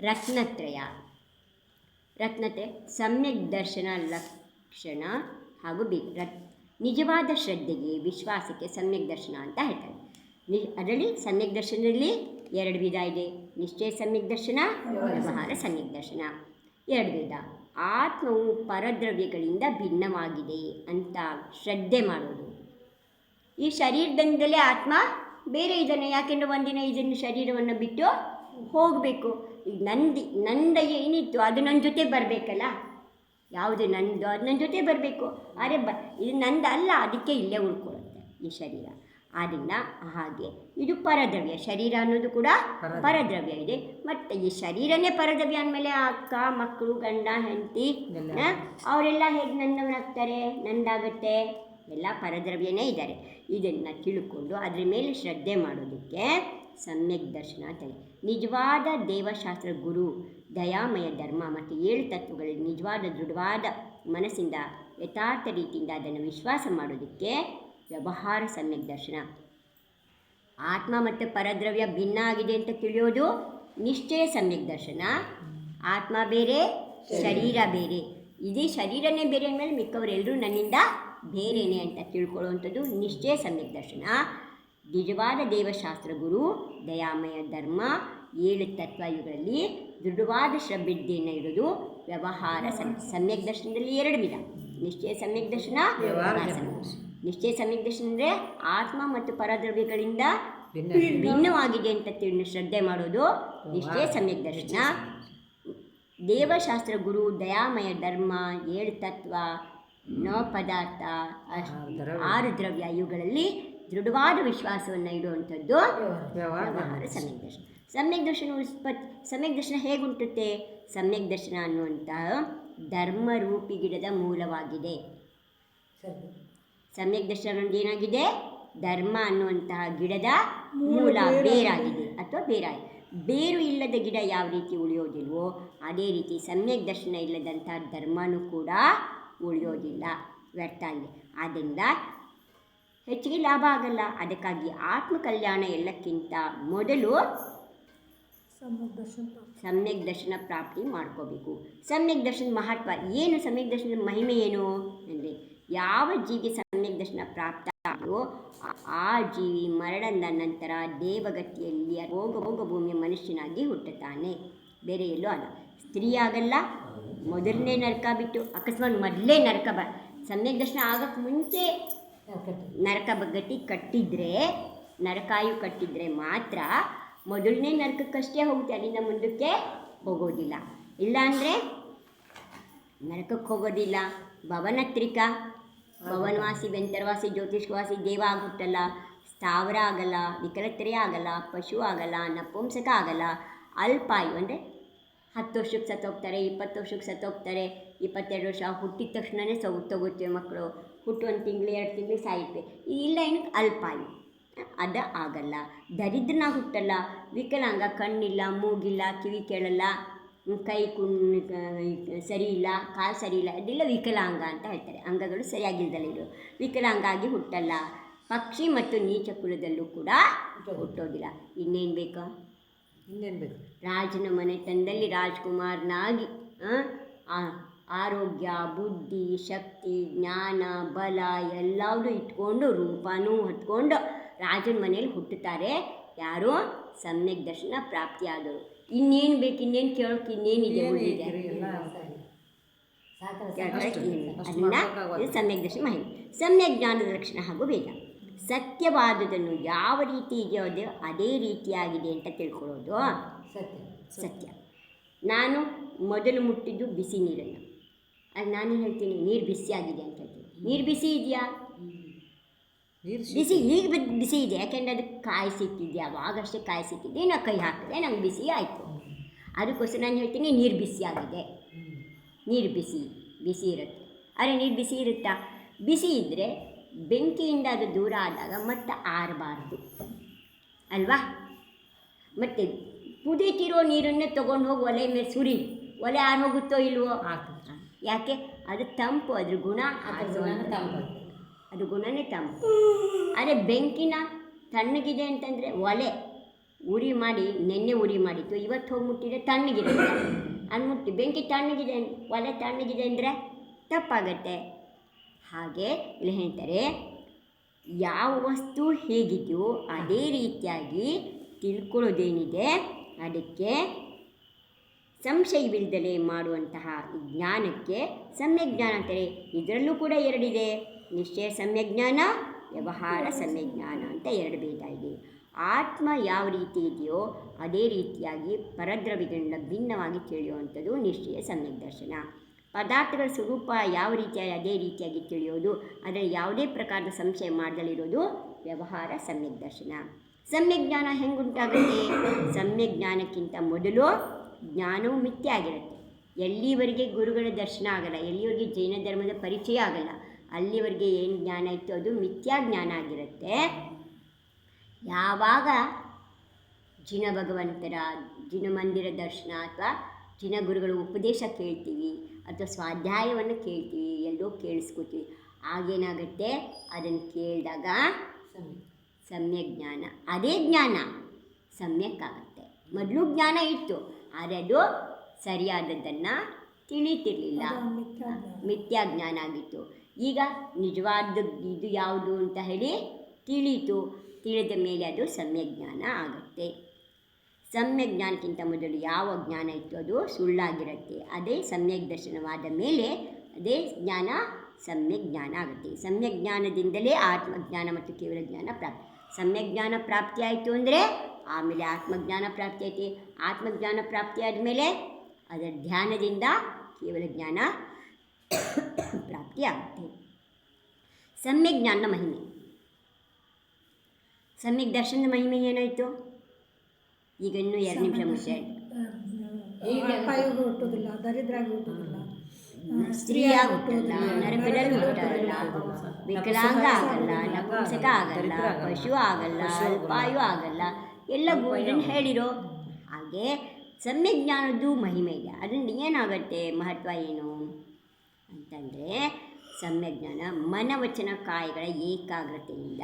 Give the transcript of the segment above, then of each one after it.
ರತ್ನತ್ರಯ. ರತ್ನತೆ, ಸಮ್ಯಕ್ ದರ್ಶನ, ಲಕ್ಷಣ ಹಾಗೂ ಬಿ. ರತ್, ನಿಜವಾದ ಶ್ರದ್ಧೆಗೆ ವಿಶ್ವಾಸಕ್ಕೆ ಸಮ್ಯಕ್ ದರ್ಶನ ಅಂತ ಹೇಳ್ತಾರೆ. ನಿ, ಅದರಲ್ಲಿ ಸಮ್ಯಕ್ ದರ್ಶನದಲ್ಲಿ ಎರಡು ವಿಧ ಇದೆ. ನಿಶ್ಚಯ ಸಮ್ಯಕ್ ದರ್ಶನ, ವ್ಯವಹಾರ ಸಮ್ಯಕ್ ದರ್ಶನ. ಎರಡು ವಿಧ. ಆತ್ಮವು ಪರದ್ರವ್ಯಗಳಿಂದ ಭಿನ್ನವಾಗಿದೆ ಅಂತ ಶ್ರದ್ಧೆ ಮಾಡೋದು ಈ ಶರೀರದಿಂದಲೇ ಆತ್ಮ ಬೇರೆ ಇದನ್ನು, ಯಾಕೆಂದರೆ ಒಂದಿನ ಇದನ್ನು ಶರೀರವನ್ನು ಬಿಟ್ಟು ಹೋಗಬೇಕು. ಈಗ ನಂದಿ ನಂದ ಏನಿತ್ತು ಅದು ನನ್ನ ಜೊತೆ ಬರಬೇಕಲ್ಲ? ಯಾವುದು ನಂದು ಅದು ನನ್ನ ಜೊತೆ ಬರಬೇಕು. ಆದರೆ ಬ ಇದು ನಂದು ಅಲ್ಲ ಅದಕ್ಕೆ ಇಲ್ಲೇ ಉಳ್ಕೊಳ್ಳುತ್ತೆ ಈ ಶರೀರ. ಆದ್ದರಿಂದ ಹಾಗೆ ಇದು ಪರದ್ರವ್ಯ. ಶರೀರ ಅನ್ನೋದು ಕೂಡ ಪರದ್ರವ್ಯ. ಇದೆ. ಮತ್ತು ಈ ಶರೀರನೇ ಪರದ್ರವ್ಯ ಅಂದಮೇಲೆ ಅಕ್ಕ ಮಕ್ಕಳು ಗಂಡ ಹೆಂಡತಿ ಅವರೆಲ್ಲ ಹೇಗೆ ನಂದವನಾಗ್ತಾರೆ ನಂದಾಗುತ್ತೆ? ಎಲ್ಲ ಪರದ್ರವ್ಯನೇ ಇದ್ದಾರೆ. ಇದನ್ನು ತಿಳ್ಕೊಂಡು ಅದ್ರ ಮೇಲೆ ಶ್ರದ್ಧೆ ಮಾಡೋದಕ್ಕೆ ಸಮ್ಯಕ್ ದರ್ಶನ ಅಂತೇಳಿ ನಿಜವಾದ ದೇವಶಾಸ್ತ್ರ ಗುರು, ದಯಾಮಯ ಧರ್ಮ ಮತ್ತು ಏಳು ತತ್ವಗಳಲ್ಲಿ ನಿಜವಾದ ದೃಢವಾದ ಮನಸ್ಸಿಂದ, ಯಥಾರ್ಥ ರೀತಿಯಿಂದ ಅದನ್ನು ವಿಶ್ವಾಸ ಮಾಡೋದಕ್ಕೆ ವ್ಯವಹಾರ ಸಮ್ಯಕ್ ದರ್ಶನ. ಆತ್ಮ ಮತ್ತು ಪರದ್ರವ್ಯ ಭಿನ್ನ ಆಗಿದೆ ಅಂತ ತಿಳಿಯೋದು ನಿಶ್ಚಯ ಸಮ್ಯಕ್ ದರ್ಶನ. ಆತ್ಮ ಬೇರೆ, ಶರೀರ ಬೇರೆ. ಇದೇ ಶರೀರನೇ ಬೇರೆ ಅಂದಮೇಲೆ ಮಿಕ್ಕವರೆಲ್ಲರೂ ನನ್ನಿಂದ ಬೇರೆಯೇ ಅಂತ ತಿಳ್ಕೊಳ್ಳುವಂಥದ್ದು ನಿಶ್ಚಯ ಸಮ್ಯಕ್ ದರ್ಶನ. ನಿಜವಾದ ದೇವಶಾಸ್ತ್ರ ಗುರು ದಯಾಮಯ ಧರ್ಮ ಏಳು ತತ್ವ ಇವುಗಳಲ್ಲಿ ದೃಢವಾದ ಶ್ರದ್ಧೆಯನ್ನು ಇರೋದು ವ್ಯವಹಾರ ಸಮ್ ಸಮ್ಯಕ್ ದರ್ಶನದಲ್ಲಿ ಎರಡು ವಿಧ. ನಿಶ್ಚಯ ಸಮ್ಯಕ್ ದರ್ಶನ ನಿಶ್ಚಯ ಸಮ್ಯಕ್ ದರ್ಶನ ಅಂದರೆ ಆತ್ಮ ಮತ್ತು ಪರದ್ರವ್ಯಗಳಿಂದ ಭಿನ್ನವಾಗಿದೆ ಅಂತ ತಿಳಿ ಶ್ರದ್ಧೆ ಮಾಡೋದು ನಿಶ್ಚಯ ಸಮ್ಯಕ್ ದರ್ಶನ. ದೇವಶಾಸ್ತ್ರ ಗುರು ದಯಾಮಯ ಧರ್ಮ ಏಳು ತತ್ವ ನ ಪದಾರ್ಥ ಆರು ದ್ರವ್ಯ ಇವುಗಳಲ್ಲಿ ದೃಢವಾದ ವಿಶ್ವಾಸವನ್ನು ಇಡುವಂಥದ್ದು ವ್ಯವಹಾರ ಸಮ್ಯಕ್ ದರ್ಶನ. ಸಮ್ಯಕ್ ದರ್ಶನ ಉತ್ಪತ್ತಿ ಸಮ್ಯಕ್ ದರ್ಶನ ಹೇಗುಂಟುತ್ತೆ? ಸಮ್ಯಕ್ ದರ್ಶನ ಅನ್ನುವಂತಹ ಧರ್ಮರೂಪಿ ಗಿಡದ ಮೂಲವಾಗಿದೆ. ಸಮ್ಯಕ್ ದರ್ಶನ ಅನ್ನೋದು ಏನಾಗಿದೆ? ಧರ್ಮ ಅನ್ನುವಂತಹ ಗಿಡದ ಮೂಲ ಬೇರಾಗಿದೆ. ಅಥವಾ ಬೇರಾಗಿದೆ ಬೇರು ಇಲ್ಲದ ಗಿಡ ಯಾವ ರೀತಿ ಉಳಿಯೋದಿಲ್ವೋ ಅದೇ ರೀತಿ ಸಮ್ಯಕ್ ದರ್ಶನ ಇಲ್ಲದಂಥ ಧರ್ಮನೂ ಕೂಡ ಉಳಿಯೋದಿಲ್ಲ. ವ್ಯರ್ಥ ಆಗಿದೆ. ಆದ್ದರಿಂದ ಹೆಚ್ಚಿಗೆ ಲಾಭ ಆಗಲ್ಲ. ಅದಕ್ಕಾಗಿ ಆತ್ಮ ಕಲ್ಯಾಣ ಎಲ್ಲಕ್ಕಿಂತ ಮೊದಲು ಸಮ್ಯಕ್ ದರ್ಶನ ಪ್ರಾಪ್ತಿ. ಮಾಡ್ಕೋಬೇಕು. ಸಮ್ಯಕ್ ದರ್ಶನ ಮಹತ್ವ ಏನು? ಸಮ್ಯಕ್ ದರ್ಶನದ ಮಹಿಮೆ ಏನು? ಅಂದರೆ ಯಾವ ಜೀವಿಗೆ ಸಮ್ಯಕ್ ದರ್ಶನ ಪ್ರಾಪ್ತ ಆಗೋ ಆ- ಆ ಜೀವಿ ಮರಣದ ನಂತರ ದೇವಗತಿಯಲ್ಲಿ ಹೋಗ ಹೋಗ ಭೂಮಿಯ ಮನುಷ್ಯನಾಗಿ ಹುಟ್ಟುತ್ತಾನೆ. ಬೇರೆ ಎಲ್ಲೂ ಅಲ್ಲ. ಸ್ತ್ರೀ ಆಗಲ್ಲ ಮೊದಲನೇ ನರಕ ಬಿಟ್ಟು ಅಕಸ್ಮಾತ್ ಮೊದಲೇ ನರಕ ಬ ಸಮ್ಯಕ್ ದರ್ಶನ ಆಗಕ್ಕೆ ಮುಂಚೆ ನರಕ ಬಗ್ಗಟ್ಟಿ ಕಟ್ಟಿದ್ರೆ, ನರಕಾಯು ಕಟ್ಟಿದ್ರೆ ಮಾತ್ರ ಮೊದಲನೇ ನರಕಕ್ಕಷ್ಟೇ ಹೋಗುತ್ತೆ, ಅಲ್ಲಿಂದ ಮುಂದಕ್ಕೆ ಹೋಗೋದಿಲ್ಲ. ಇಲ್ಲಾಂದರೆ ನರಕಕ್ಕೆ ಹೋಗೋದಿಲ್ಲ. ಭವನತ್ರಿಕ, ಭವನವಾಸಿ, ಬೆಂತರವಾಸಿ ಜ್ಯೋತಿಷ್ವಾಸಿ ದೇವ ಆಗುತ್ತಲ್ಲ, ಸ್ಥಾವರ ಆಗಲ್ಲ, ವಿಕಲತ್ರೆ ಆಗಲ್ಲ, ಪಶು ಆಗಲ್ಲ, ನಪುಂಸಕ ಆಗಲ್ಲ, ಅಲ್ಪಾಯು ಅಂದರೆ ಹತ್ತು ವರ್ಷಕ್ಕೆ ಸತ್ತೋಗ್ತಾರೆ, ಇಪ್ಪತ್ತು ವರ್ಷಕ್ಕೆ ಸತ್ತೋಗ್ತಾರೆ, ಇಪ್ಪತ್ತೆರಡು ವರ್ಷ ಹುಟ್ಟಿದ ತಕ್ಷಣವೇ ಸೌ ತಗೋತೀವಿ ಮಕ್ಕಳು. ಹುಟ್ಟು ಒಂದು ತಿಂಗಳು ಎರಡು ತಿಂಗಳು ಸಾಯುತ್ತೆ. ಇಲ್ಲ ಏನಕ್ಕೆ ಅಲ್ಪಾಯು ಅದು ಆಗಲ್ಲ. ದರಿದ್ರನ ಹುಟ್ಟಲ್ಲ. ವಿಕಲಾಂಗ ಕಣ್ಣಿಲ್ಲ ಮೂಗಿಲ್ಲ ಕಿವಿ ಕೇಳಲ್ಲ ಕೈ ಕುಣ್ ಸರಿ ಇಲ್ಲ ಕಾಲು ಸರಿ ಇಲ್ಲ ಅದೆಲ್ಲ ವಿಕಲಾಂಗ ಅಂತ ಹೇಳ್ತಾರೆ. ಅಂಗಗಳು ಸರಿಯಾಗಿಲ್ದಲ್ಲ ಇದು ವಿಕಲಾಂಗ ಆಗಿ ಹುಟ್ಟಲ್ಲ. ಪಕ್ಷಿ ಮತ್ತು ನೀಚ ಕುಲದಲ್ಲೂ ಕೂಡ ಹುಟ್ಟೋದಿಲ್ಲ. ಇನ್ನೇನು ಬೇಕು? ಇನ್ನೇನು ಬೇಕು? ರಾಜನ ಮನೆತನದಲ್ಲಿ ರಾಜ್ಕುಮಾರನಾಗಿ ಹಾಂ ಆರೋಗ್ಯ ಬುದ್ಧಿ ಶಕ್ತಿ ಜ್ಞಾನ ಬಲ ಎಲ್ಲವನ್ನೂ ಇಟ್ಕೊಂಡು ರೂಪನೂ ಹೊತ್ಕೊಂಡು ರಾಜನ ಮನೇಲಿ ಹುಟ್ಟುತ್ತಾರೆ. ಯಾರು? ಸಮ್ಯಕ್ ದರ್ಶನ ಪ್ರಾಪ್ತಿಯಾದರು ಇನ್ನೇನು ಬೇಕು ಇನ್ನೇನು ಕೇಳೋಕೆ ಇನ್ನೇನಿದೆ ಅದನ್ನ ಸಮ್ಯಕ್ ದರ್ಶನ ಮಾಹಿತಿ. ಸಮ್ಯಕ್ ಜ್ಞಾನದ ಲಕ್ಷಣ ಹಾಗೂ ವೇದ. ಸತ್ಯವಾದುದನ್ನು ಯಾವ ರೀತಿ ಇದೆಯೋ ಅದು ಅದೇ ರೀತಿಯಾಗಿದೆ ಅಂತ ತಿಳ್ಕೊಳ್ಳೋದು ಸತ್ಯ. ಸತ್ಯ. ನಾನು ಮೊದಲು ಮುಟ್ಟಿದ್ದು ಬಿಸಿ ನೀರನ್ನು. ಅದು ನಾನು ಹೇಳ್ತೀನಿ ನೀರು ಬಿಸಿಯಾಗಿದೆ ಅಂತ ಹೇಳ್ತೀನಿ. ನೀರು ಬಿಸಿ ಇದೆಯಾ? ಬಿಸಿ ಈಗ ಬಿಸಿ ಇದೆ ಯಾಕೆಂದರೆ ಅದು ಕಾಯಿಸಿಟ್ಟಿದ್ದೆ ಅವಾಗಷ್ಟೇ ಕಾಯಿಸಿಟ್ಟಿದ್ದೆ ನಾವು ಕೈ ಹಾಕಿದೆ ನಂಗೆ ಬಿಸಿ ಆಯಿತು. ಅದಕ್ಕೋಸ್ಕರ ನಾನು ಹೇಳ್ತೀನಿ ನೀರು ಬಿಸಿಯಾಗಿದೆ ನೀರು ಬಿಸಿ ಬಿಸಿ ಇರುತ್ತೆ. ಅರೆ ನೀರು ಬಿಸಿ ಇರುತ್ತಾ? ಬಿಸಿ ಇದ್ದರೆ ಬೆಂಕಿಯಿಂದ ಅದು ದೂರ ಆದಾಗ ಮತ್ತೆ ಆರಬಾರ್ದು. ಅಲ್ವಾ? ಮತ್ತು ಕುದೀತಿರೋ ನೀರನ್ನೇ ತೊಗೊಂಡು ಹೋಗಿ ಒಲೆ ಮೇಲೆ ಸುರಿ. ಒಲೆ ಆರು ಹೋಗುತ್ತೋ ಇಲ್ವೋ? ಆಗ್ತದೆ. ಯಾಕೆ ಅದು ತಂಪು ಅದ್ರ ಗುಣ ಆರಿಸುವಂಥದ್ದು. ತಂಪು. ಅದು ಗುಣನೇ ತಂಪು ಆದರೆ ಬೆಂಕಿನ ತಣ್ಣಗಿದೆ ಅಂತಂದರೆ ಒಲೆ ಉರಿ ಮಾಡಿ ನೆನ್ನೆ ಉರಿ ಮಾಡಿತ್ತು ಇವತ್ತು ಹೋಗಿ ಮುಟ್ಟಿದ್ರೆ ತಣ್ಣಗಿದೆ ಅದು ಮುಟ್ಟಿ ಬೆಂಕಿ ತಣ್ಣಗಿದೆ ಒಲೆ ತಣ್ಣಗಿದೆ ಅಂದರೆ ತಪ್ಪಾಗತ್ತೆ ಹಾಗೆ ಇಲ್ಲಿ ಹೇಳ್ತಾರೆ ಯಾವ ವಸ್ತು ಹೇಗಿದೆಯೋ ಅದೇ ರೀತಿಯಾಗಿ ತಿಳ್ಕೊಳ್ಳೋದೇನಿದೆ ಅದಕ್ಕೆ ಸಂಶಯವಿಲ್ಲದಲೇ ಮಾಡುವಂತಹ ಜ್ಞಾನಕ್ಕೆ ಸಮ್ಯಕ್ ಜ್ಞಾನ ಅಂತಾರೆ. ಇದರಲ್ಲೂ ಕೂಡ ಎರಡಿದೆ. ನಿಶ್ಚಯ ಸಮ್ಯಜ್ಞಾನ ವ್ಯವಹಾರ ಸಮ್ಯಜ್ಞಾನ ಅಂತ ಎರಡು ಭೇದ ಇದೆ ಆತ್ಮ ಯಾವ ರೀತಿ ಇದೆಯೋ ಅದೇ ರೀತಿಯಾಗಿ ಪರದ್ರವ್ಯಗಳಿಂದ ಭಿನ್ನವಾಗಿ ತಿಳಿಯುವಂಥದ್ದು ನಿಶ್ಚಯ ಸಮ್ಯಕ್ ದರ್ಶನ. ಪದಾರ್ಥಗಳ ಸ್ವರೂಪ ಯಾವ ರೀತಿಯಾಗಿ, ಅದೇ ರೀತಿಯಾಗಿ ತಿಳಿಯೋದು, ಅದರಲ್ಲಿ ಯಾವುದೇ ಪ್ರಕಾರದ ಸಂಶಯ ಮಾಡದಲ್ಲಿರೋದು ವ್ಯವಹಾರ ಸಮ್ಯಕ್ ದರ್ಶನ. ಸಮ್ಯಜ್ಞಾನ ಹೆಂಗುಂಟಾಗುತ್ತೆ ಸಮ್ಯಜ್ಞಾನಕ್ಕಿಂತ ಮೊದಲು ಜ್ಞಾನವು ಮಿಥ್ಯ ಆಗಿರುತ್ತೆ. ಎಲ್ಲಿವರೆಗೆ ಗುರುಗಳ ದರ್ಶನ ಆಗಲ್ಲ ಎಲ್ಲಿವರೆಗೆ ಜೈನ ಧರ್ಮದ ಪರಿಚಯ ಆಗಲ್ಲ ಅಲ್ಲಿವರೆಗೆ ಏನು ಜ್ಞಾನ ಇತ್ತು ಅದು ಮಿಥ್ಯಾ ಜ್ಞಾನ ಆಗಿರುತ್ತೆ. ಯಾವಾಗ ಜಿನ ಭಗವಂತರ ಜಿನ ಮಂದಿರ ದರ್ಶನ ಅಥವಾ ಜಿನ ಗುರುಗಳ ಉಪದೇಶ ಕೇಳ್ತೀವಿ ಅಥವಾ ಸ್ವಾಧ್ಯಾಯವನ್ನು ಕೇಳ್ತೀವಿ ಎಲ್ಲೋ ಕೇಳಿಸ್ಕೊತೀವಿ ಆಗೇನಾಗುತ್ತೆ? ಅದನ್ನು ಕೇಳಿದಾಗ ಸಮ್ಯಕ್. ಜ್ಞಾನ. ಅದೇ ಜ್ಞಾನ ಸಮ್ಯಕ್ ಆಗುತ್ತೆ. ಮೊದಲು ಜ್ಞಾನ ಇತ್ತು. ಆದರೆ ಅದು ಸರಿಯಾದದ್ದನ್ನು ತಿಳಿತಿರ್ಲಿಲ್ಲ. ಮಿಥ್ಯಾ ಜ್ಞಾನ. ಆಗಿತ್ತು. ಈಗ ನಿಜವಾದ ಇದು ಯಾವುದು ಅಂತ ಹೇಳಿ ತಿಳಿತು. ತಿಳಿದ ಮೇಲೆ ಅದು ಸಮ್ಯ ಜ್ಞಾನ ಆಗುತ್ತೆ. ಸಮ್ಯ ಜ್ಞಾನಕ್ಕಿಂತ ಮೊದಲು ಯಾವ ಜ್ಞಾನ ಇತ್ತು ಅದು? ಸುಳ್ಳಾಗಿರುತ್ತೆ. ಅದೇ ಸಮ್ಯಕ್ ದರ್ಶನವಾದ ಮೇಲೆ ಅದೇ ಜ್ಞಾನ ಸಮ್ಯ ಜ್ಞಾನ ಆಗುತ್ತೆ. ಸಮ್ಯ ಜ್ಞಾನದಿಂದಲೇ ಆತ್ಮಜ್ಞಾನ ಮತ್ತು ಕೇವಲ ಜ್ಞಾನ ಪ್ರಾಪ್ತಿ. ಸಮ್ಯ ಜ್ಞಾನ ಪ್ರಾಪ್ತಿ ಆಯಿತು ಅಂದರೆ ಆಮೇಲೆ ಆತ್ಮಜ್ಞಾನ ಪ್ರಾಪ್ತಿ ಆಯ್ತು ಆತ್ಮಜ್ಞಾನ ಪ್ರಾಪ್ತಿ ಆದಮೇಲೆ ಅದರ ಧ್ಯಾನದಿಂದ ಕೇವಲ ಜ್ಞಾನ ಪ್ರಾಪ್ತಿಯಾಗುತ್ತೆ. ಸಮ್ಯಕ್ ಜ್ಞಾನದ ಮಹಿಮೆ. ಸಮ್ಯಕ್ ದರ್ಶನದ ಮಹಿಮೆ ಏನಾಯಿತು? ಈಗ ಇನ್ನೂ ಎರಡು ನಿಮಿಷ ಮುಂಚೆ ದರಿದ್ರಾಗಿ ಸ್ತ್ರೀಯಾಗಿ ಹುಟ್ಟಲ್ಲ ನರಪಿಡಲು ಹುಟ್ಟಲ್ಲ ವಿಕಲಾಂಗ ಆಗಲ್ಲ ನಪುಂಸಕ ಆಗಲ್ಲ ಪಶು ಆಗಲ್ಲ ಅಲ್ಪಾಯು ಆಗಲ್ಲ. ಎಲ್ಲ ಗೋಲ್ಡನ್ ಹೇಳಿರೋ ಹಾಗೆ ಸಮ್ಯ ಜ್ಞಾನದ್ದು ಮಹಿಮೆ ಇದೆ. ಅದರಿಂದ ಏನಾಗುತ್ತೆ ಮಹತ್ವ ಏನು? ಅಂತಂದರೆ ಸಮ್ಯಜ್ಞಾನ ಮನವಚನ ಕಾಯಗಳ ಏಕಾಗ್ರತೆಯಿಂದ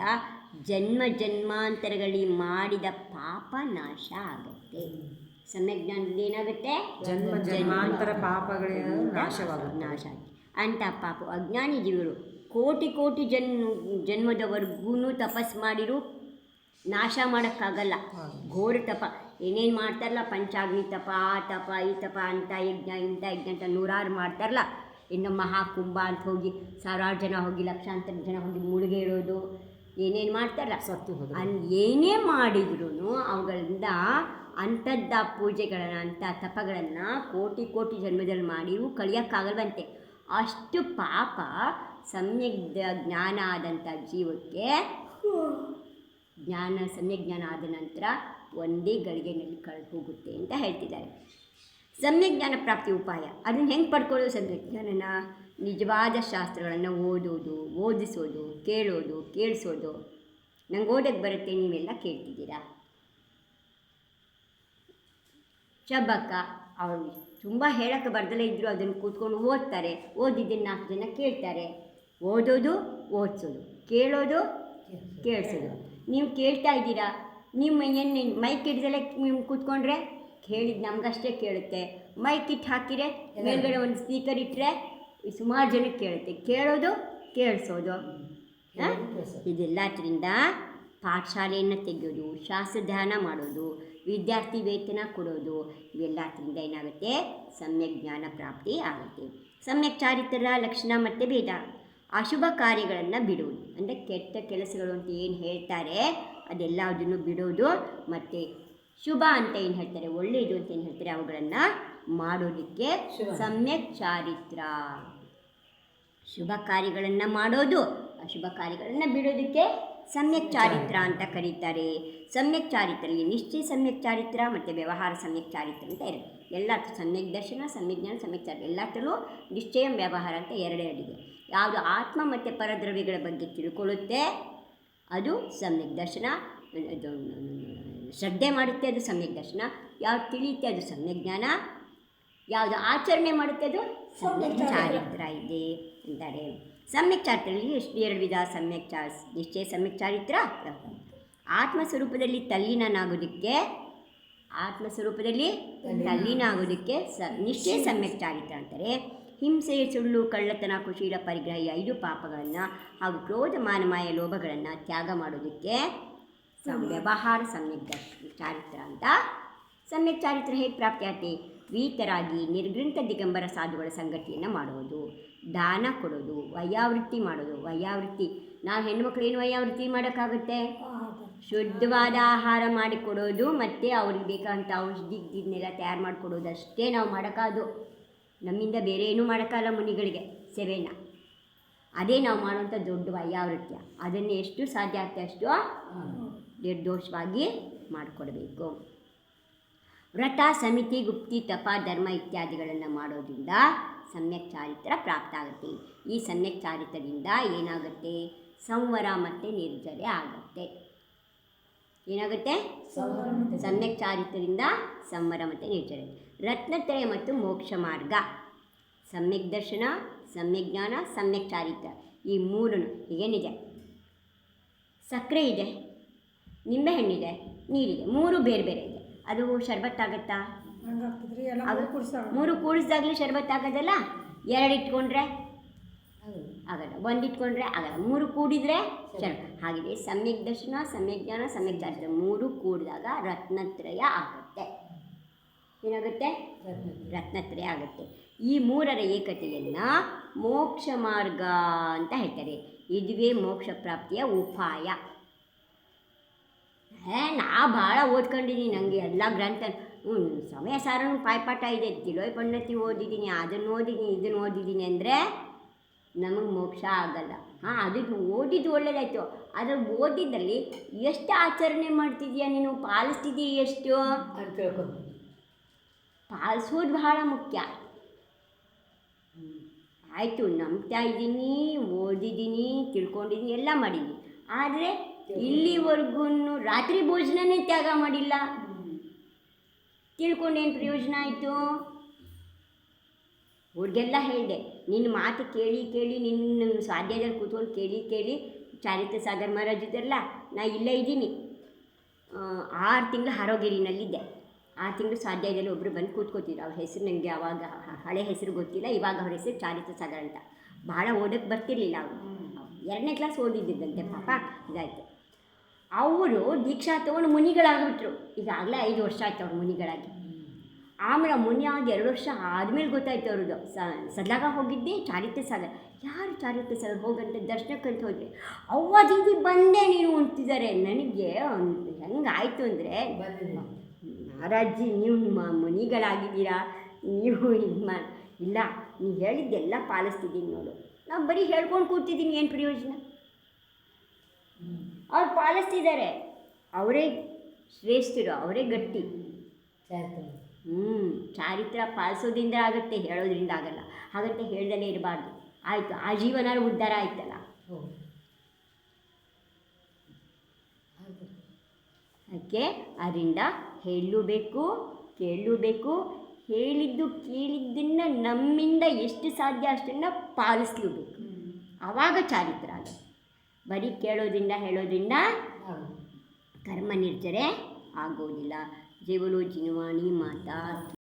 ಜನ್ಮ ಜನ್ಮಾಂತರಗಳಲ್ಲಿ ಮಾಡಿದ ಪಾಪ ನಾಶ ಆಗುತ್ತೆ. ಸಮ್ಯಜ್ಞಾನದಿಂದ ಏನಾಗುತ್ತೆ? ಜನ್ಮ ಜನ್ಮಾಂತರ ಪಾಪಗಳ ನಾಶವಾಗುತ್ತೆ. ನಾಶ ಆಗುತ್ತೆ. ಅಂಥ ಪಾಪ ಅಜ್ಞಾನಿ ಜೀವರು ಕೋಟಿ ಕೋಟಿ ಜನ್ ಜನ್ಮದವರೆಗೂ ತಪಸ್ ಮಾಡಿರು ನಾಶ ಮಾಡೋಕ್ಕಾಗಲ್ಲ. ಘೋರ ತಪ. ಏನೇನು ಮಾಡ್ತಾರಲ್ಲ? ಪಂಚಾಗ್ನಿ ತಪ ಆ ತಪ ಈ ತಪ ಅಂತ ಯಜ್ಞ ಇಂಥ ಯಜ್ಞ ಅಂತ ನೂರಾರು ಮಾಡ್ತಾರಲ್ಲ? ಇನ್ನು ಮಹಾಕುಂಭ ಅಂತ ಹೋಗಿ ಸಾವಿರಾರು ಜನ ಹೋಗಿ ಲಕ್ಷಾಂತರ ಜನ ಹೋಗಿ ಮುಳುಗೆ ಇರೋದು. ಏನೇನು ಮಾಡ್ತಾರಲ್ಲ? ಸತ್ತು ಹೋಗಿ ಅನ್ ಏನೇ ಮಾಡಿದ್ರು ಅವುಗಳಿಂದ ಅಂಥದ್ದ ಪೂಜೆಗಳನ್ನು ಅಂಥ ತಪಗಳನ್ನು ಕೋಟಿ ಕೋಟಿ ಜನ್ಮದಲ್ಲಿ ಮಾಡಿಯೂ ಕಳಿಯೋಕ್ಕಾಗಲ್ವಂತೆ. ಅಷ್ಟು ಪಾಪ ಸಮ್ಯಕ್ ಜ್ಞಾನ ಆದಂಥ ಜೀವಕ್ಕೆ ಜ್ಞಾನ, ಸಮ್ಯಕ್ ಜ್ಞಾನ ಆದ ನಂತರ ಒಂದೇ ಗಳಿಗೆನಲ್ಲಿ ಕಳೆದು ಹೋಗುತ್ತೆ ಅಂತ ಹೇಳ್ತಿದ್ದಾರೆ. ಸಮ್ಯಕ್ ಜ್ಞಾನ ಪ್ರಾಪ್ತಿ ಉಪಾಯ. ಅದನ್ನು ಹೆಂಗೆ ಪಡ್ಕೊಳ್ಳೋದು ಸಮ್ಯಕ್ ಜ್ಞಾನನ? ನಿಜವಾದ ಶಾಸ್ತ್ರಗಳನ್ನು ಓದೋದು, ಓದಿಸೋದು, ಕೇಳೋದು, ಕೇಳಿಸೋದು. ನಂಗೆ ಓದಕ್ಕೆ ಬರುತ್ತೆ ನೀವೆಲ್ಲ ಕೇಳ್ತಿದ್ದೀರಾ? ಶಬಕ್ಕ ಅವರು ತುಂಬ ಹೇಳಕ್ಕೆ ಬರ್ದಲೇ ಇದ್ದರೂ ಅದನ್ನು ಕೂತ್ಕೊಂಡು ಓದ್ತಾರೆ. ಓದಿದ್ದನ್ನು ನಾಲ್ಕು ಜನ ಕೇಳ್ತಾರೆ. ಓದೋದು, ಓದಿಸೋದು. ಕೇಳೋದು, ಕೇಳಿಸೋದು. ನೀವು ಕೇಳ್ತಾ ಇದ್ದೀರಾ? ನಿಮ್ಮ ಏನು ಮೈಕ್ ಹಿಡ್ದಲೇ ನೀವು ಕೂತ್ಕೊಂಡ್ರೆ? ಕೇಳಿದ್ದು ನಮಗಷ್ಟೇ ಕೇಳುತ್ತೆ. ಮೈಕ್ ಇಟ್ಟು ಹಾಕಿರೆ ಮೇಲ್ಗಡೆ ಒಂದು ಸ್ಪೀಕರ್ ಇಟ್ಟರೆ ಸುಮಾರು ಜನಕ್ಕೆ ಕೇಳುತ್ತೆ. ಕೇಳೋದು, ಕೇಳಿಸೋದು. ಹಾಂ? ಇದೆಲ್ಲದರಿಂದ ಪಾಠಶಾಲೆಯನ್ನು ತೆಗೆಯೋದು ಶಾಸ್ತ್ರಧ್ಯಾನ ಮಾಡೋದು, ವಿದ್ಯಾರ್ಥಿ ವೇತನ ಕೊಡೋದು, ಇವೆಲ್ಲದರಿಂದ ಏನಾಗುತ್ತೆ? ಸಮ್ಯಕ್ ಜ್ಞಾನ ಪ್ರಾಪ್ತಿ ಆಗುತ್ತೆ. ಸಮ್ಯಕ್ ಚಾರಿತ್ರ ಲಕ್ಷಣ ಮತ್ತು ಭೇದ. ಅಶುಭ ಕಾರ್ಯಗಳನ್ನು ಬಿಡುವುದು. ಅಂದರೆ ಕೆಟ್ಟ ಕೆಲಸಗಳು ಅಂತ ಏನು ಹೇಳ್ತಾರೆ ಅದೆಲ್ಲದನ್ನು ಬಿಡೋದು ಮತ್ತು ಶುಭ ಅಂತ ಏನು ಹೇಳ್ತಾರೆ ಒಳ್ಳೆಯದು ಅಂತ ಏನು ಹೇಳ್ತಾರೆ ಅವುಗಳನ್ನು ಮಾಡೋದಕ್ಕೆ. ಸಮ್ಯಕ್ ಚಾರಿತ್ರ. ಶುಭ ಕಾರ್ಯಗಳನ್ನು ಮಾಡೋದು ಅಶುಭ ಕಾರ್ಯಗಳನ್ನು ಬಿಡೋದಕ್ಕೆ ಸಮ್ಯಕ್ ಚಾರಿತ್ರ ಅಂತ ಕರೀತಾರೆ. ಸಮ್ಯಕ್ ಚಾರಿತ್ರ ಈ ನಿಶ್ಚಯ ಸಮ್ಯಕ್ ಚಾರಿತ್ರ ಮತ್ತು ವ್ಯವಹಾರ ಸಮ್ಯಕ್ ಚಾರಿತ್ರ ಅಂತ ಎರಡು ಎಲ್ಲ ಸಮ್ಯಕ್ ದರ್ಶನ ಸಮ್ಯಕ್ ಜ್ಞಾನ ಸಮ್ಯಕ್ ಚಾರಿತ್ರ ಎಲ್ಲತ್ರಲ್ಲೂ ನಿಶ್ಚಯ ವ್ಯವಹಾರ ಅಂತ ಎರಡೆರಡಿದೆ ಯಾವುದು ಆತ್ಮ ಮತ್ತು ಪರದ್ರವ್ಯಗಳ ಬಗ್ಗೆ ತಿಳ್ಕೊಳ್ಳುತ್ತೆ? ಅದು ಸಮ್ಯಕ್ ದರ್ಶನ. ಅದು ಶ್ರದ್ಧೆ ಮಾಡುತ್ತೆ ಅದು ಸಮ್ಯಕ್ ದರ್ಶನ. ಯಾವ್ದು ತಿಳಿಯುತ್ತೆ ಅದು ಸಮ್ಯಕ್ ಜ್ಞಾನ. ಯಾವುದು ಆಚರಣೆ ಮಾಡುತ್ತೆ ಅದು ಸಮ್ಯಕ್ ಚಾರಿತ್ರ. ಇದೆ ಅಂತಾರೆ ಸಮ್ಯಕ್ ಚಾರಿತ್ರಲ್ಲಿ ಎಷ್ಟು ಎರಡು ವಿಧ ಸಮ್ಯಕ್ ಚಾ ನಿಶ್ಚಯ ಸಮ್ಯಕ್ ಚಾರಿತ್ರ. ಆತ್ಮಸ್ವರೂಪದಲ್ಲಿ ಆತ್ಮ ಆತ್ಮಸ್ವರೂಪದಲ್ಲಿ ತಲ್ಲೀನಾಗೋದಕ್ಕೆ ಸ ನಿಶ್ಚಯ ಸಮ್ಯಕ್ ಚಾರಿತ್ರ ಅಂತಾರೆ. ಹಿಂಸೆ, ಸುಳ್ಳು, ಕಳ್ಳತನ, ಕುಶೀಲ ಪರಿಗ್ರಹ ಈ ಐದು ಪಾಪಗಳನ್ನು ಹಾಗೂ ಕ್ರೋಧ ಮಾನಮಾಯ ಲೋಭಗಳನ್ನು ತ್ಯಾಗ ಮಾಡೋದಕ್ಕೆ ವ್ಯವಹಾರ ಸಮ್ಯಕ್ ಚಾರಿತ್ರ ಅಂತ. ಸಮ್ಯಕ್ ಚಾರಿತ್ರ ಹೇಗೆ ಪ್ರಾಪ್ತಿಯಾಗುತ್ತೆ ವೀತರಾಗಿ ನಿರ್ಗ್ರಂಥ ದಿಗಂಬರ ಸಾಧುಗಳ ಸಂಗತಿಯನ್ನು ಮಾಡುವುದು ದಾನ ಕೊಡೋದು, ವಯಾವೃತ್ತಿ ಮಾಡೋದು. ವಯಾವೃತ್ತಿ, ನಾವು ಹೆಣ್ಮಕ್ಳು ಏನು ವಯಾವೃತ್ತಿ ಮಾಡೋಕ್ಕಾಗುತ್ತೆ? ಶುದ್ಧವಾದ ಆಹಾರ ಮಾಡಿಕೊಡೋದು ಮತ್ತು ಅವ್ರಿಗೆ ಬೇಕಾದಂಥ ಔಷಧಿ ಇದನ್ನೆಲ್ಲ ತಯಾರು ಮಾಡಿಕೊಡೋದು ಅಷ್ಟೇ ನಾವು ಮಾಡೋಕ್ಕಾದು. ನಮ್ಮಿಂದ ಬೇರೆ ಏನೂ ಮಾಡೋಕ್ಕಲ್ಲ ಮುನಿಗಳಿಗೆ ಸೇವೆನ. ಅದೇ ನಾವು ಮಾಡುವಂಥ ದೊಡ್ಡ ವೈಯಾವೃತ್ಯ ಅದನ್ನು ಎಷ್ಟು ಸಾಧ್ಯ ಆಗ್ತದೆ ಅಷ್ಟು ನಿರ್ದೋಷವಾಗಿ ಮಾಡಿಕೊಡ್ಬೇಕು. ವ್ರತ ಸಮಿತಿ ಗುಪ್ತಿ ತಪ ಧರ್ಮ ಇತ್ಯಾದಿಗಳನ್ನು ಮಾಡೋದ್ರಿಂದ ಸಮ್ಯಕ್ ಚಾರಿತ್ರ ಪ್ರಾಪ್ತ ಆಗುತ್ತೆ. ಈ ಸಮ್ಯಕ್ ಚಾರಿತ್ರದಿಂದ ಏನಾಗುತ್ತೆ? ಸಂವರ ಮತ್ತು ನಿರ್ಜರೆ ಆಗುತ್ತೆ. ಏನಾಗುತ್ತೆ? ಸಮ್ಯಕ್ ಚಾರಿತ್ರದಿಂದ ಸಂವರ ಮತ್ತು ನಿರ್ಜರೆ. ರತ್ನತ್ರಯ ಮತ್ತು ಮೋಕ್ಷ ಮಾರ್ಗ. ಸಮ್ಯಕ್ ದರ್ಶನ ಸಮ್ಯಕ್ ಜ್ಞಾನ ಸಮ್ಯಕ್ ಚಾರಿತ್ರ. ಈ ಮೂರನ್ನು ಏನಿದೆ? ಸಕ್ಕರೆ ಇದೆ ನಿಂಬೆಹಣ್ಣಿದೆ ನೀರಿದೆ. ಮೂರು ಬೇರೆ ಬೇರೆ ಇದೆ. ಅದು ಶರ್ಬತ್ ಆಗುತ್ತಾ ಹಂಗಾಗ್ತದ್ರಿ ಎಲ್ಲ ಆಗ- ಕೂಡ್ಸಾಗ ಮೂರು ಕೂಡಿಸ್ದಾಗಲೂ ಶರ್ಬತ್ ಆಗೋದಲ್ಲ ಎರಡು ಇಟ್ಕೊಂಡ್ರೆ? ಆಗಲ್ಲ. ಒಂದು ಇಟ್ಕೊಂಡ್ರೆ ಆಗಲ್ಲ. ಮೂರು ಕೂಡಿದರೆ ಶರ್ಬತ್ ಹಾಗಿದೆ ಸಮ್ಯಕ್ ದರ್ಶನ ಸಮ್ಯಕ್ ಜ್ಞಾನ ಸಮ್ಯಕ್ ಚಾರಿತ್ರ. ಮೂರು ಕೂಡಿದಾಗ ರತ್ನತ್ರಯ ಆಗುತ್ತೆ ಏನಾಗುತ್ತೆ? ರತ್ನತ್ರಯ ಆಗುತ್ತೆ. ಈ ಮೂರರ ಏಕತೆಯನ್ನು ಮೋಕ್ಷ ಮಾರ್ಗ ಅಂತ ಹೇಳ್ತಾರೆ. ಇದುವೇ ಮೋಕ್ಷ ಪ್ರಾಪ್ತಿಯ ಉಪಾಯ. ಏ, ನಾ ಭಾಳ ಓದ್ಕೊಂಡಿದ್ದೀನಿ ನನಗೆ ಎಲ್ಲ ಗ್ರಂಥ. ಹ್ಞೂ ಸಮಯ ಸಾರನು ಪಾಯ್ಪಾಠ ಇದೆ. ತಿಳೋಯ್ ಪಣ್ಣತಿ ಓದಿದ್ದೀನಿ ಅದನ್ನು ಓದಿದ್ದೀನಿ ಇದನ್ನು ಓದಿದ್ದೀನಿ ಅಂದರೆ ನಮಗೆ ಮೋಕ್ಷ ಆಗಲ್ಲ. ಹಾಂ, ಅದಕ್ಕೆ ಓದಿದ್ದು ಒಳ್ಳೆಯದಾಯ್ತು ಆದರೆ ಓದಿದ್ದಲ್ಲಿ ಎಷ್ಟು ಆಚರಣೆ ಮಾಡ್ತಿದ್ಯಾ ನೀನು? ಪಾಲಿಸ್ತಿದ್ದೀಯ ಎಷ್ಟು? ಅಂತ ತಿಳ್ಕೊಂಡು. ಪಾಲಿಸೋದು ಬಹಳ ಮುಖ್ಯ. ಆಯಿತು, ನಂಬ್ತಾ ಇದ್ದೀನಿ, ಓದಿದ್ದೀನಿ, ತಿಳ್ಕೊಂಡಿದ್ದೀನಿ, ಎಲ್ಲ ಮಾಡಿದ್ದೀನಿ. ಆದರೆ ಇಲ್ಲಿವರೆಗೂ ರಾತ್ರಿ ಭೋಜನನೇ ತ್ಯಾಗ ಮಾಡಿಲ್ಲ. ತಿಳ್ಕೊಂಡೇನು ಪ್ರಯೋಜನ ಆಯಿತು? ಅವ್ರಿಗೆಲ್ಲ ಹೇಳಿದೆ ನಿನ್ನ ಮಾತು ಕೇಳಿ ಕೇಳಿ, ನಿನ್ನ ಸ್ವಾಧ್ಯಾಯದಲ್ಲಿ ಕೂತ್ಕೊಂಡು ಕೇಳಿ ಕೇಳಿ ಚಾರಿತ್ರ ಸಾಗರ್ ಮಹಾರಾಜ್ ಇದ್ದಾರಲ್ಲ ನಾ ಇಲ್ಲೇ ಇದ್ದೀನಿ. ಆರು ತಿಂಗಳು ಹಾರೋಗಿರಿನಲ್ಲಿದ್ದೆ. ಆರು ತಿಂಗಳು ಸಾಧ್ಯ ಇದೆಯಲ್ಲ ಒಬ್ಬರು ಬಂದು ಕೂತ್ಕೋತಿದ್ರು ಅವ್ರ ಹೆಸರು ನನಗೆ ಅವಾಗ ಹಳೆ ಹೆಸರು ಗೊತ್ತಿಲ್ಲ, ಇವಾಗ ಅವ್ರ ಹೆಸರು ಚಾರಿತ ಸಾಗರ್ ಅಂತ. ಭಾಳ ಓದೋಕ್ಕೆ ಬರ್ತಿರ್ಲಿಲ್ಲ ಅವರು. ಎರಡನೇ ಕ್ಲಾಸ್ ಓದಿದ್ದಂತೆ ಪಾಪ, ಇದಾಯಿತು. ಅವರು ದೀಕ್ಷಾ ತೊಗೊಂಡು ಮುನಿಗಳಾಗ್ಬಿಟ್ರು. ಈಗಾಗಲೇ ಐದು ವರ್ಷ ಆಯ್ತು ಅವ್ರು ಮುನಿಗಳಾಗಿ. ಆಮೇಲೆ ಮುನಿ ಆಗಿ ಎರಡು ವರ್ಷ ಆದಮೇಲೆ ಗೊತ್ತಾಯ್ತು ಅವ್ರದ್ದು. ಸ, ಸದ್ಲಾಗ ಹೋಗಿದ್ದೆ ಚಾರಿತ್ರ ಸಾಗರ್. ಯಾರು ಚಾರಿತ್ರ ಸಾಗರ್? ಹೋಗಂತ ದರ್ಶನಕ್ಕಂತ ಹೋದ್ರೆ ಅವ್ವದಿಂದ ಬಂದೆ ನೀನು ಅಂತಿದ್ದಾರೆ. ನನಗೆ ಹೆಂಗಾಯ್ತು ಅಂದರೆ ಮಹಾರಾಜಿ ನೀವು ನಿಮ್ಮ ಮುನಿಗಳಾಗಿದ್ದೀರಾ? ನೀವು ನಿಮ್ಮ ಇಲ್ಲ ನೀವು ಹೇಳಿದ್ದೆಲ್ಲ ಪಾಲಿಸ್ತಿದ್ದೀನಿ ನೋಡು. ನಾನು ಬರೀ ಹೇಳ್ಕೊಂಡು ಕೂತಿದ್ದೀನಿ ಏನು ಪ್ರಯೋಜನ? ಅವ್ರು ಪಾಲಿಸ್ತಿದ್ದಾರೆ ಅವರೇ ಶ್ರೇಷ್ಠರು ಅವರೇ ಗಟ್ಟಿ. ಹ್ಞೂ ಚಾರಿತ್ರ ಪಾಲಿಸೋದ್ರಿಂದ ಆಗುತ್ತೆ ಹೇಳೋದ್ರಿಂದ ಆಗಲ್ಲ. ಹಾಗಂತ ಹೇಳ್ದಲೇ ಇರಬಾರ್ದು. ಆಯಿತು ಆ ಜೀವನ ಉದ್ಧಾರ ಆಯ್ತಲ್ಲ? ಓಕೆ ಅದರಿಂದ ಹೇಳಬೇಕು ಕೇಳಬೇಕು ಹೇಳಿದ್ದು ಕೇಳಿದ್ದನ್ನು ನಮ್ಮಿಂದ ಎಷ್ಟು ಸಾಧ್ಯ ಅಷ್ಟನ್ನು ಪಾಲಿಸ್ಲೇಬೇಕು. ಆವಾಗ ಚಾರಿತ್ರ ಆಗುತ್ತೆ ಬರೀ ಕೇಳೋದ್ರಿಂದ ಹೇಳೋದ್ರಿಂದ ಕರ್ಮ ನಿರ್ಜರೆ ಆಗೋದಿಲ್ಲ. ಜೀವನು ಜಿನವಾಣಿ ಮಾತಾ